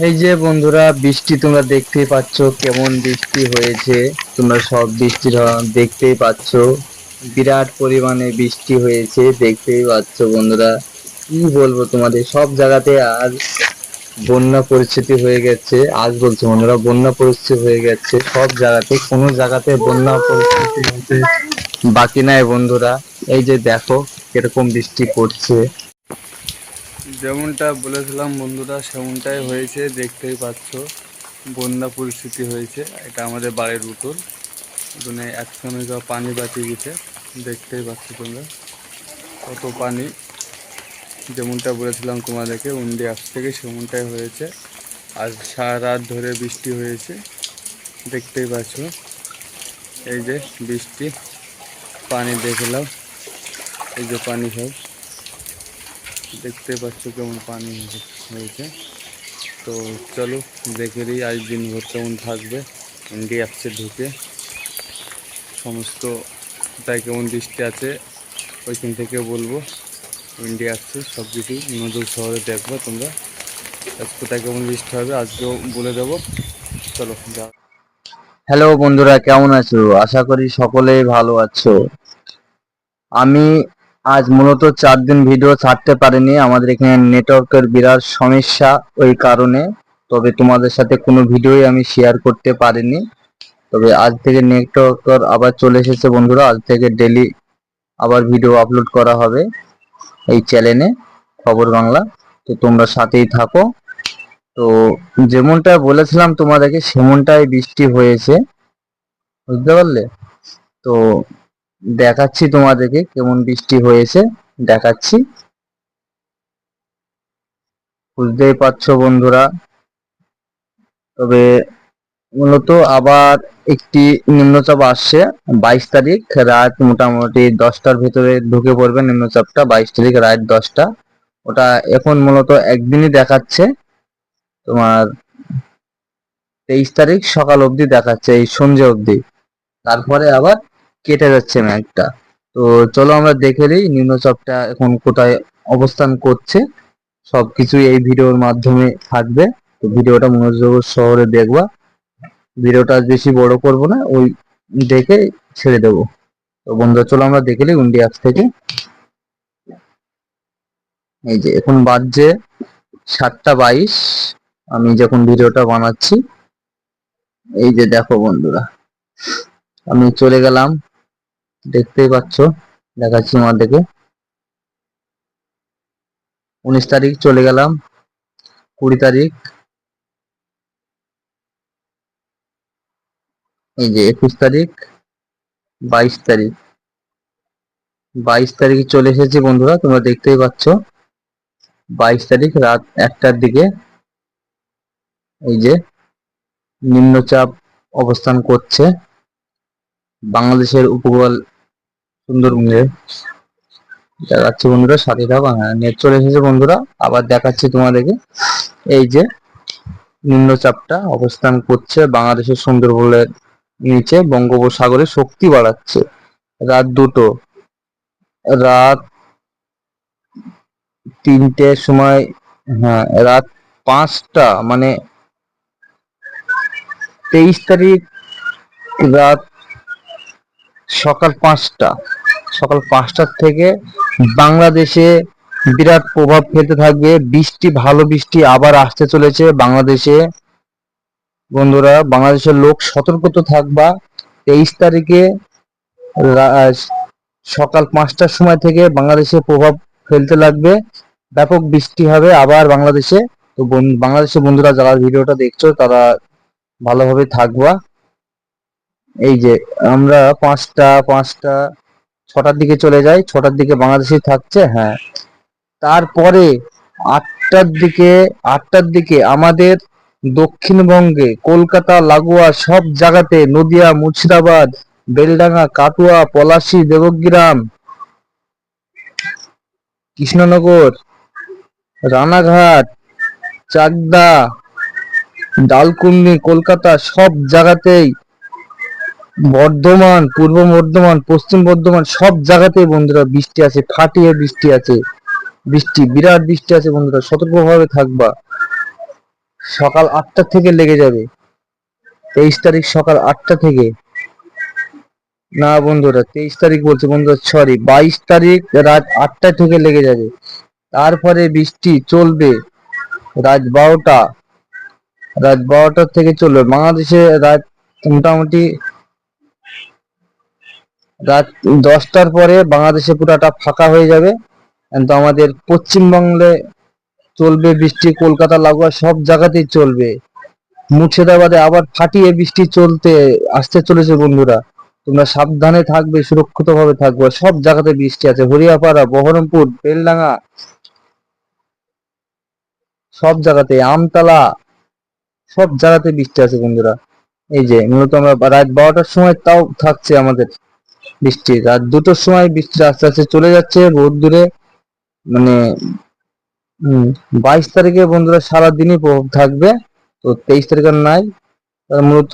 এই যে বন্ধুরা, বৃষ্টি তোমরা দেখতেই পাচ্ছ কেমন বৃষ্টি হয়েছে। তোমরা সব বৃষ্টির হ- দেখতেই পাচ্ছ। বিরাট পরিমাণে বৃষ্টি হয়েছে, দেখতেই পাচ্ছ বন্ধুরা। কি বলব তোমাদের, সব জায়গাতে আজ বন্যা পরিস্থিতি হয়ে গেছে। আজ বলছো বন্ধুরা, বন্যা পরিস্থিতি হয়ে গেছে। সব জায়গাতে, কোনো জায়গাতে বন্যা পরিস্থিতি বাকি নাই বন্ধুরা। এই যে দেখো, কীরকম বৃষ্টি পড়ছে। যেমনটা বলেছিলাম বন্ধুরা, সেমনটাই হয়েছে, দেখতেই পাচ্ছ। বন্যা পরিস্থিতি হয়েছে, এটা আমাদের বাড়ির উত্তর ওখানে একসঙ্গে যা পানি বাঁচিয়ে গেছে দেখতেই পাচ্ছ তোমরা। কত পানি। যেমনটা বলেছিলাম তোমাদেরকে, উন্ডি আজ থেকে সেমনটাই হয়েছে। আজ সারা রাত ধরে বৃষ্টি হয়েছে, দেখতেই পাচ্ছ। এই যে বৃষ্টি, পানি দেখলাম। এই যে পানি সব। দেখতে পাচ্ছ কেমন পানি হয়েছে। তো চলো, দেখে দিই আজ দিনভর কেমন থাকবে। ইন্ডিয়া অ্যাপসে ঢুকে সমস্ত কোথায় কেমন দৃষ্টি আছে, ওইখান থেকে বলব। ইন্ডিয়া অ্যাপসে সব কিছু নজর শহরে দেখব তোমরা। কোথায় কেমন বৃষ্টি হবে আজকেও বলে দেবো। চলো যাও হ্যালো বন্ধুরা, কেমন আছো? আশা করি সকলেই ভালো আছো। আমি আজ মূলত চার দিন ভিডিও ছাড়তে পারিনি। আমাদের এখানে নেটওয়ার্কের বিরাট সমস্যা ওই কারণে। তবে তোমাদের সাথে কোনো ভিডিওই আমি শেয়ার করতে পারিনি। তবে আজ থেকে নেটওয়ার্ক আবার চলে এসেছে বন্ধুরা। আজ থেকে ডেলি আবার ভিডিও আপলোড করা হবে এই চ্যানেলে খবর বাংলা। তো তোমরা সাথেই থাকো। তো যেমনটা বলেছিলাম তোমাদেরকে, সেমনটাই বৃষ্টি হয়েছে। বুঝতে পারলে? তো দেখাচ্ছি তোমাদেরকে কেমন বৃষ্টি হয়েছে। দেখাচ্ছি। বুঝতেই পারছ বন্ধুরা। তবে মূলত আবার একটি নিম্নচাপ আসছে। বাইশ তারিখ রাত মোটামুটি দশটার ভিতরে ঢুকে পড়বে নিম্নচাপটা, বাইশ তারিখ রাত দশটা। ওটা এখন মূলত একদিনই দেখাচ্ছে। তোমার তেইশ তারিখ সকাল অবধি দেখাচ্ছে, এই সন্ধ্যে অবধি। তারপরে আবার কেটে যাচ্ছে ম্যাগটা। তো চলো আমরা দেখে নিই নিম্নচাপটা এখন কোথায় অবস্থান করছে। সবকিছু এই ভিডিওর মাধ্যমে থাকবে। তো ভিডিওটা মনোযোগ শহরে দেখবা। ভিডিওটা বেশি বড় করব না, ওই দেখে ছেড়ে দেবো। তো বন্ধুরা, চলো আমরা দেখে নিই উন্ডি অ্যাপস থেকে। এই যে এখন বাজছে সাতটা বাইশ, আমি যখন ভিডিওটা বানাচ্ছি, এই যে দেখো বন্ধুরা, আমি চলে গেলাম দেখতেই পাচ্ছ, দেখাচ্ছি আমাদেরকে উনিশ তারিখ চলে গেলাম, কুড়ি তারিখ। এই যে একুশ তারিখ, বাইশ তারিখ। বাইশ তারিখে চলে এসেছি বন্ধুরা, তোমরা দেখতেই পাচ্ছ। বাইশ তারিখ রাত একটার দিকে এই যে নিম্নচাপ অবস্থান করছে। বাংলাদেশের উপকূল সুন্দরবনে দেখাচ্ছি বন্ধুরা, সাথে থাকো। হ্যাঁ নেট চলে এসেছে বন্ধুরা। আবার দেখাচ্ছি তোমাদেরকে। এই যে নিম্নচাপটা অবস্থান করছে বাংলাদেশের সুন্দরবনের নিচে। বঙ্গোপসাগরে শক্তি বাড়াচ্ছে। রাত দুটো। রাত তিনটের সময় হ্যাঁ রাত পাঁচটা মানে তেইশ তারিখ রাত সকাল পাঁচটা। সকাল পাঁচটার থেকে বাংলাদেশে বিরাট প্রভাব ফেলতে থাকবে। বৃষ্টি, ভালো বৃষ্টি আবার আসতে চলেছে বাংলাদেশে। বন্ধুরা, বাংলাদেশের লোক সতর্কতা থাকবা। তেইশ তারিখে সকাল পাঁচটার সময় থেকে বাংলাদেশে প্রভাব ফেলতে লাগবে। ব্যাপক বৃষ্টি হবে আবার বাংলাদেশে। তো বাংলাদেশের বন্ধুরা, যারা ভিডিওটা দেখছ, তারা ভালোভাবে থাকবা। এই যে আমরা পাঁচটা পাঁচটা ছটার দিকে চলে যাই, ছটার দিকে বাংলাদেশে থাকছে হ্যাঁ। তারপরে আটটার দিকে আটটার দিকে আমাদের দক্ষিণবঙ্গে কলকাতা, লাগোয়া সব জায়গাতে নদিয়া, মুর্শিদাবাদ, বেলডাঙ্গা, কাটুয়া, পলাশী, দেবগ্রাম, কৃষ্ণনগর, রানাঘাট, চাকদা ডালকুন্নি কলকাতা সব জায়গাতেই বর্ধমান, পূর্ব বর্ধমান, পশ্চিম বর্ধমান, সব জায়গাতেই বন্ধুরা বৃষ্টি আছে, ফাটিয়ে বৃষ্টি আছে। বৃষ্টি, বিরাট বৃষ্টি আছে বন্ধুরা, সতর্কভাবে থাকবা। সকাল আটটা থেকে লেগে যাবে। তেইশ তারিখ সকাল আটটা থেকে। না বন্ধুরা, তেইশ তারিখ বলছে বন্ধুরা সরি বাইশ তারিখ রাত আটটা থেকে লেগে যাবে। তারপরে বৃষ্টি চলবে রাত বারোটা। রাত বারোটার থেকে চলবে। বাংলাদেশে রাত মোটামুটি রাত দশটার পরে বাংলাদেশে পুরাটা ফাঁকা হয়ে যাবে। কিন্তু আমাদের পশ্চিমবঙ্গে চলবে বৃষ্টি, কলকাতা, লাগোয়া সব জায়গাতেই চলবে। মুর্শিদাবাদে আবার ফাটিয়ে বৃষ্টি চলতে, আসতে চলেছে বন্ধুরা। তোমরা সাবধানে থাকবে সুরক্ষিত ভাবে থাকবে। সব জায়গাতে বৃষ্টি আছে। হরিয়াপাড়া, বহরমপুর, বেলডাঙ্গা, সব জায়গাতে, আমতলা, সব জায়গাতে বৃষ্টি আছে বন্ধুরা। এই যে, মূলত আমরা রাত বারোটার সময় তাও থাকছে আমাদের। বৃষ্টি। রাত দুটোর সময় বৃষ্টি আস্তে আস্তে চলে যাচ্ছে রোদ দূরে। মানে বাইশ তারিখে বন্ধুরা সারাদিনই প্রভাব থাকবে। তো তেইশ তারিখ আর নাই। মূলত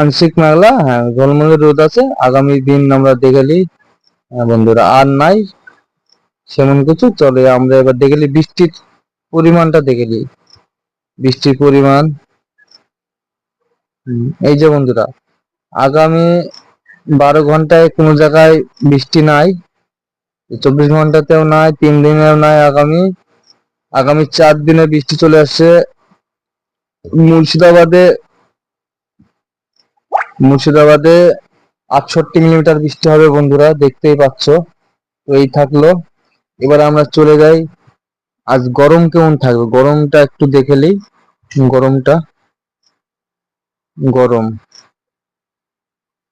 আংশিক মেঘলা হ্যাঁ ঝলমলে রোদ আছে। আগামী দিন আমরা দেখেলি হ্যাঁ বন্ধুরা। আর নাই সেমন কিছু চলে আমরা এবার দেখেলি বৃষ্টির পরিমাণটা দেখেলি বৃষ্টির পরিমাণ এই যে বন্ধুরা, আগামী বারো ঘন্টায় কোনো জায়গায় বৃষ্টি নাই, চব্বিশ ঘন্টাতেও নাই, তিন দিনেও নাই আগামী। আগামী চার দিনে বৃষ্টি চলে আসছে। মুর্শিদাবাদে মুর্শিদাবাদে আটষট্টি মিলিমিটার বৃষ্টি হবে বন্ধুরা, দেখতেই পাচ্ছ তো এই থাকল। এবার আমরা চলে যাই। আজ গরম কেমন থাকবে? গরমটা একটু দেখে গরমটা, গরম।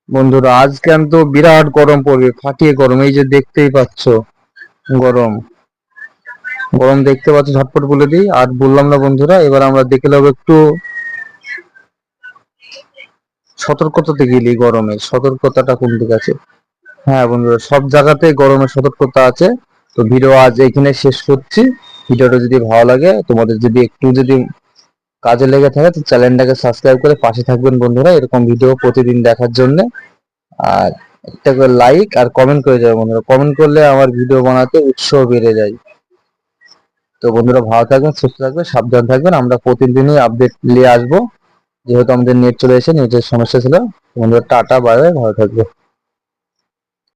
বন্ধুরা, আজকে আমি তো বিরাট গরম পড়বে, ফাটিয়ে গরম, এই যে দেখতেই পাচ্ছ, গরম। গরম দেখতে পাচ্ছ, ঝটপট বলে দিই। আর বললাম না বন্ধুরা, এবার আমরা দেখে নেব একটু সতর্কতাতে গেলি গরমে। সতর্কতাটা কোন দিকে আছে? হ্যাঁ বন্ধুরা, সব জায়গাতে গরমের সতর্কতা আছে। তো ভিডিও আজ এখানে শেষ করছি। ভিডিওটা যদি ভালো লাগে, তোমাদের যদি একটু যদি কাজে লেগে থাকে, তো চ্যানেলটাকে সাবস্ক্রাইব করে পাশে থাকবেন বন্ধুরা, এরকম ভিডিও প্রতিদিন দেখার জন্য। আর একটা করে লাইক আর কমেন্ট করে যাবে বন্ধুরা। কমেন্ট করলে আমার ভিডিও বানাতে উৎসাহ বেড়ে যায়। তো বন্ধুরা, ভালো থাকবেন, সুস্থ থাকবেন, সাবধান থাকবেন। আমরা প্রতিদিনই আপডেট নিয়ে আসব। যেহেতু আমাদের নেট চলে এসে নেটের সমস্যা ছিল। বন্ধুরা, টাটা বাই বাই ভালো থাকবে